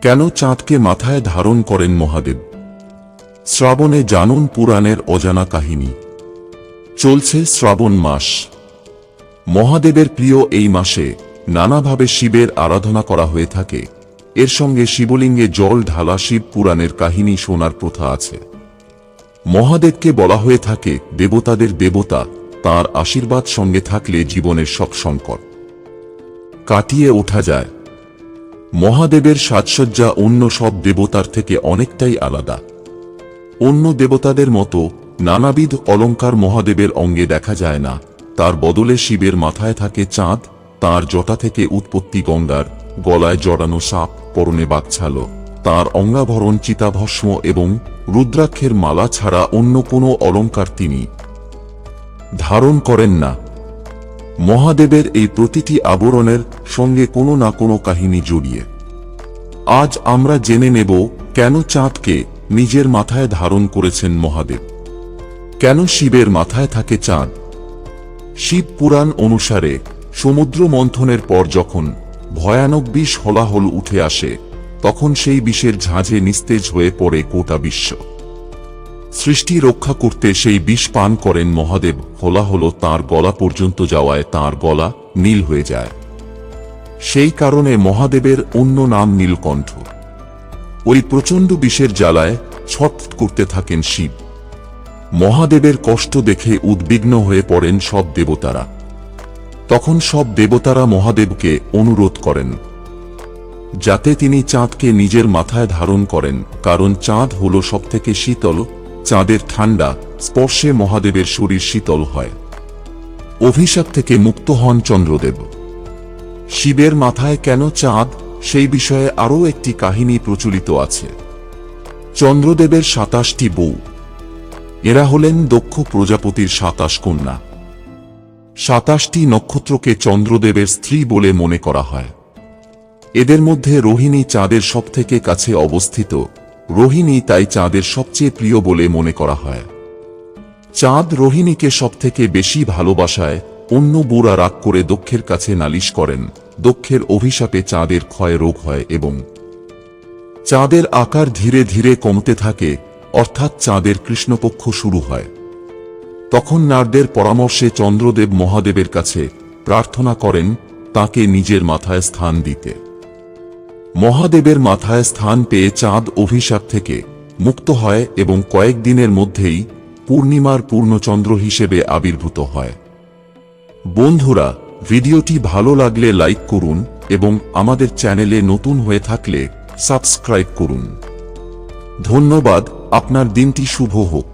কেন চাঁদকে মাথায় ধারণ করেন মহাদেব? শ্রাবণে জানুন পুরাণের অজানা কাহিনী। চলছে শ্রাবণ মাস। মহাদেবের প্রিয় এই মাসে নানাভাবে শিবের আরাধনা করা হয়ে থাকে। এর সঙ্গে শিবলিঙ্গে জল ঢালা শিব পুরাণের কাহিনী শোনার প্রথা আছে। মহাদেবকে বলা হয়ে থাকে, দেবতাদের দেবতা, তার আশীর্বাদ সঙ্গে থাকলে জীবনের সব সংকট। কাটিয়ে ওঠা যায়। মহাদেবের সাজসজ্জা অন্য সব দেবতার থেকে অনেকটাই আলাদা। অন্য দেবতাদের মতো নানাবিধ অলঙ্কার মহাদেবের অঙ্গে দেখা যায় না। তার বদলে শিবের মাথায় থাকে চাঁদ, তার জটা থেকে উৎপত্তি গঙ্গার, গলায় জড়ানো সাপ, পরনে বাগছালো তার অঙ্গাভরণ চিতাভস্ম এবং রুদ্রাক্ষের মালা ছাড়া অন্য কোনো অলঙ্কার তিনি ধারণ করেন না। মহাদেবের এই প্রতিটি আবরণের সঙ্গে কোনো না কোনো কাহিনী জড়িয়ে। আজ আমরা জেনে নেব কেন চাঁদকে নিজের মাথায় ধারণ করেছেন মহাদেব। কেন শিবের মাথায় থাকে চাঁদ? শিব পুরাণ অনুসারে সমুদ্র মন্থনের পর যখন ভয়ানক বিষ হলাহল উঠে আসে, তখন সেই বিষের ঝাঁঝে নিস্তেজ হয়ে পড়ে গোটা বিশ্ব। সৃষ্টি রক্ষা করতে সেই বিষ পান করেন মহাদেব। হলাহল তার গলা পর্যন্ত যাওয়ায় তার গলা নীল হয়ে যায়। সেই কারণে মহাদেবের অন্য নাম নীলকণ্ঠ। ওই প্রচণ্ড বিষের জ্বালায় ছট করতে থাকেন শিব। মহাদেবের কষ্ট দেখে উদ্বিগ্ন হয়ে পড়েন সব দেবতারা। তখন সব দেবতারা মহাদেবকে অনুরোধ করেন। যাতে তিনি চাঁদকে নিজের মাথায় ধারণ করেন, কারণ চাঁদ হল সবথেকে শীতল চাঁদের ঠান্ডা স্পর্শে মহাদেবের শরীর শীতল হয়। অভিশাপ থেকে মুক্ত হন চন্দ্রদেব। শিবের মাথায় কেন চাঁদ? সেই বিষয়ে আরও একটি কাহিনী প্রচলিত আছে। চন্দ্রদেবের সাতাশটি বউ। এরা হলেন দক্ষ প্রজাপতির সাতাশ কন্যা। সাতাশটি নক্ষত্রকে চন্দ্রদেবের স্ত্রী বলে মনে করা হয়। এদের মধ্যে রোহিণী চাঁদের সবথেকে কাছে অবস্থিত। রোহিণী তাই চাঁদের সবচেয়ে প্রিয় বলে মনে করা হয়। চাঁদ রোহিণীকে সবথেকে বেশি ভালোবাসায় অন্য বুড়া রাগ করে দক্ষের কাছে নালিশ করেন, দক্ষের অভিশাপে চাঁদের ক্ষয় রোগ হয় এবং চাঁদের আকার ধীরে ধীরে কমতে থাকে, অর্থাৎ চাঁদের কৃষ্ণপক্ষ শুরু হয়। তখন নারদের পরামর্শে চন্দ্রদেব মহাদেবের কাছে প্রার্থনা করেন, তাকে নিজের মাথায় স্থান দিতে। মহাদেবের মাথায় স্থান পেয়ে চাঁদ অভিশাপ থেকে মুক্ত হয় এবং কয়েকদিনের মধ্যেই পূর্ণিমার পূর্ণচন্দ্র হিসেবে আবির্ভূত হয়। বন্ধুরা, ভিডিওটি ভালো লাগলে লাইক করুন এবং আমাদের চ্যানেলে নতুন হয়ে থাকলে সাবস্ক্রাইব করুন। ধন্যবাদ, আপনার দিনটি শুভ হোক।